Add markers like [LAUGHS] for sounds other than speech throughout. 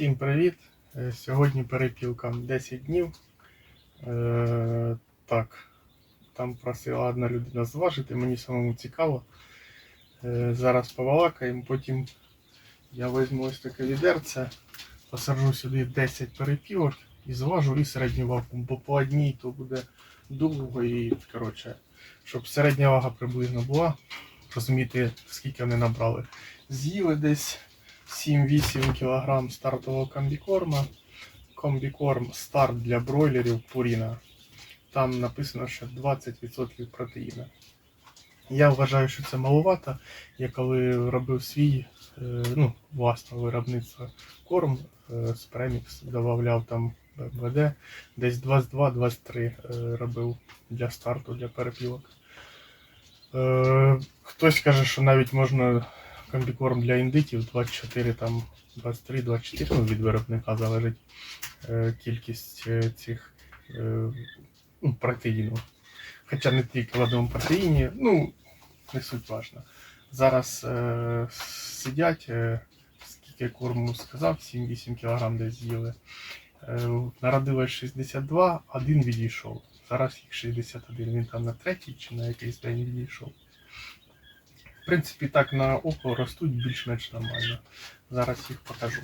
Всім привіт! Е, Сьогодні перепілка 10 днів. Е, так, там просила одна людина зважити, мені самому цікаво. Е, зараз побалакаємо, потім я візьму ось таке відерце, посаджу сюди 10 перепілок і зважу і середню вагу, бо по одній то буде довго і коротше, щоб середня вага приблизно була, розуміти, скільки вони набрали. З'їли десь 7-8 кг стартового комбікорма. Комбікорм старт для бройлерів Purina. Там написано, що 20% протеїна. Я вважаю, що це маловато. Я коли робив свій е, ну, власного виробництва корм е, з премікс, додавав там БМВД, десь 22-23 е, робив для старту, для перепілок. Е, Хтось каже, що навіть можна комбікорм для індиків 24, там 23-24, ну, від виробника залежить е, кількість е, цих е, ну. Хоча не тільки в одному протеїні, ну, не суть важна. Зараз е, сидять, е, скільки корму сказав, 7-8 кг десь з'їли. Е, народилось 62, один відійшов. Зараз їх 61. Він там на третій чи на якийсь день відійшов. Принципі, так на око ростуть більш-менш нормально. Зараз їх покажу.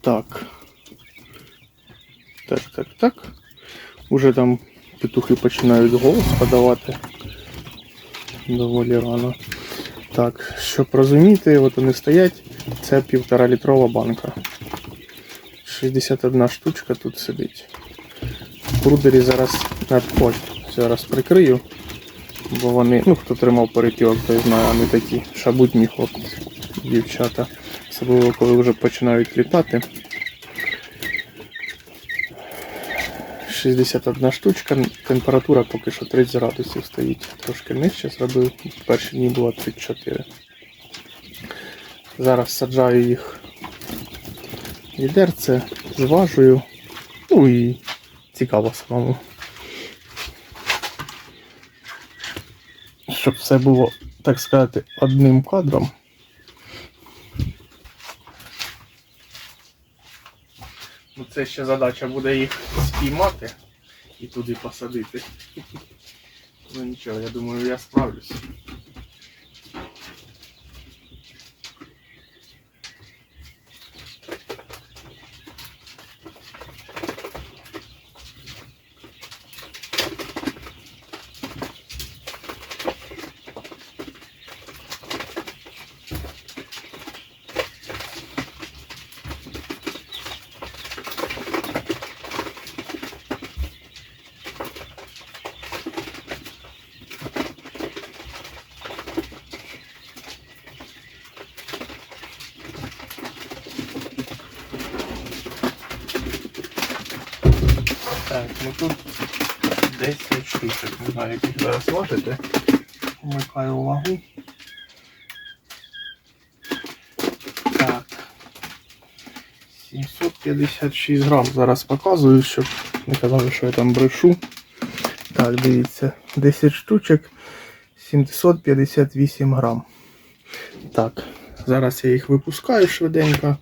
Так. Так, так, так. Уже там петухи починають голос подавати. Доволі рано. Так, щоб розуміти, от вони стоять, це півтора літрова банка. 61 штучка тут сидить. В брудері зараз ой, зараз прикрию, бо вони, ну хто тримав перепілок, той знає, вони такі шабутні хлопці, дівчата. Особливо коли вже починають літати. 61 штучка, температура поки що 30 градусів стоїть. Трошки нижче зробив. Перші дні було 34. Зараз саджаю їх в зважую. Ну і цікаво самому. Щоб все було, так сказати, одним кадром. Ну, це ще задача буде їх спіймати і туди посадити. [LAUGHS] Ну нічого, я думаю, я справлюсь. Так, ну тут 10 штучок, не знаю, як їх зараз важити. Вмикаю вагу. Так. 756 грам зараз показую, щоб не казали, що я там брешу. Так, дивіться, 10 штучок, 758 грам. Так, зараз я їх випускаю швиденько.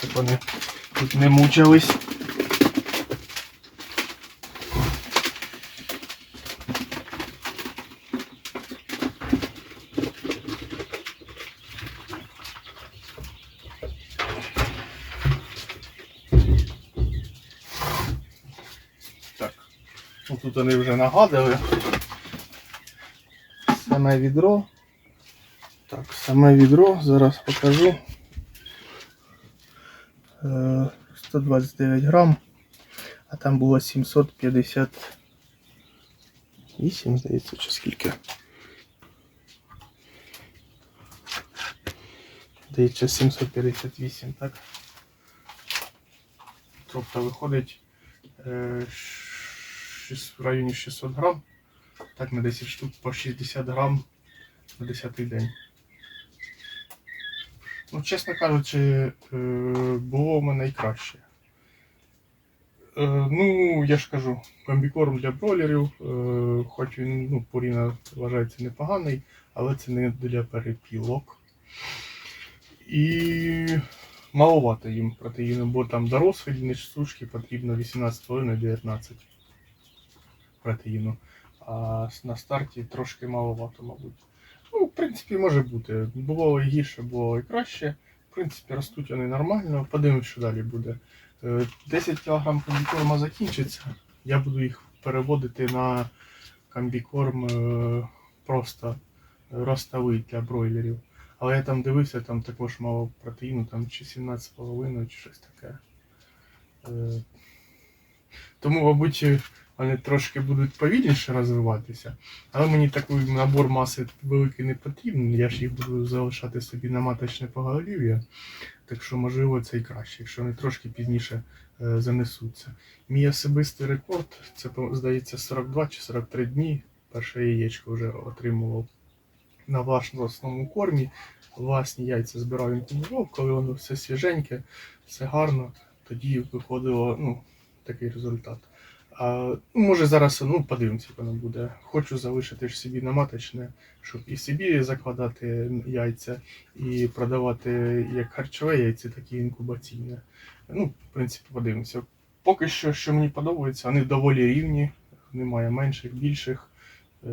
Щоб вони тут не мучились. Так. Ну, тут вони вже нагадали. Саме відро. Так, саме відро, зараз покажу. Е, 129 грам, а там було 758, здається, чи скільки. Здається, 758, так? Тобто виходить е, в районі 600 грам, так на 10 штук по 60 грам на 10 день. Ну, чесно кажучи, е, було в мене і краще. Е, ну, я ж кажу, комбікорм для бройлерів, е, хоч він ну, Purina вважається непоганий, але це не для перепілок. І маловато їм протеїну, бо там дорослі несушки потрібно 18,5-19 протеїну. А на старті трошки маловато, мабуть. Принципі, може бути. Було і гірше, було і краще. В принципі, ростуть вони нормально. Подивимось, що далі буде. Е, 10 кг комбікорма закінчиться. Я буду їх переводити на комбікорм е, просто ростовий для бройлерів. Але я там дивився, там також мало протеїну, там чи 17,5 чи щось таке. Е, Тому, мабуть, вони трошки будуть повільніше розвиватися. Але мені такий набор маси великий не потрібен. Я ж їх буду залишати собі на маточне поголів'я. Так що, можливо, це і краще, якщо вони трошки пізніше е, занесуться. Мій особистий рекорд це, здається, 42 чи 43 дні. Перше яєчко вже отримував на власному кормі. Власні яйця збирав інкубував, коли воно все свіженьке, все гарно, тоді виходило ну, такий результат. А, ну, може зараз ну, подивимося, як воно буде. Хочу залишити ж собі на маточне, щоб і собі закладати яйця, і продавати як харчове яйце, так і інкубаційне. Ну, в принципі, подивимося. Поки що, що мені подобається, вони доволі рівні, немає менших, більших. Е,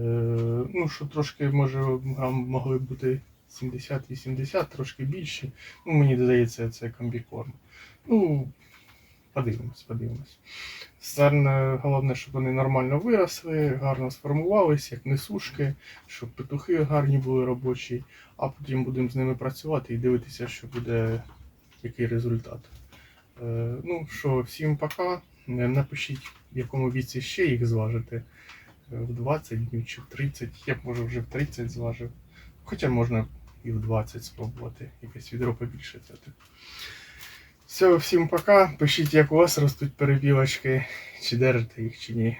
ну, що трошки може могли бути 70-80, трошки більші. Ну, мені здається, це комбікорм. Ну, подивимось, подивимось. Саме головне, щоб вони нормально виросли, гарно сформувались, як несушки, щоб петухи гарні були робочі, а потім будемо з ними працювати і дивитися, що буде який результат. Е, ну що, всім пока. Е, Напишіть, в якому віці ще їх зважити. Е, В 20 днів чи в 30. Я б може вже в 30 зважив. Хоча можна і в 20 спробувати, якесь відро побільше. Все, всім пока. Пишіть, як у вас ростуть перепілочки, чи держите їх, чи ні.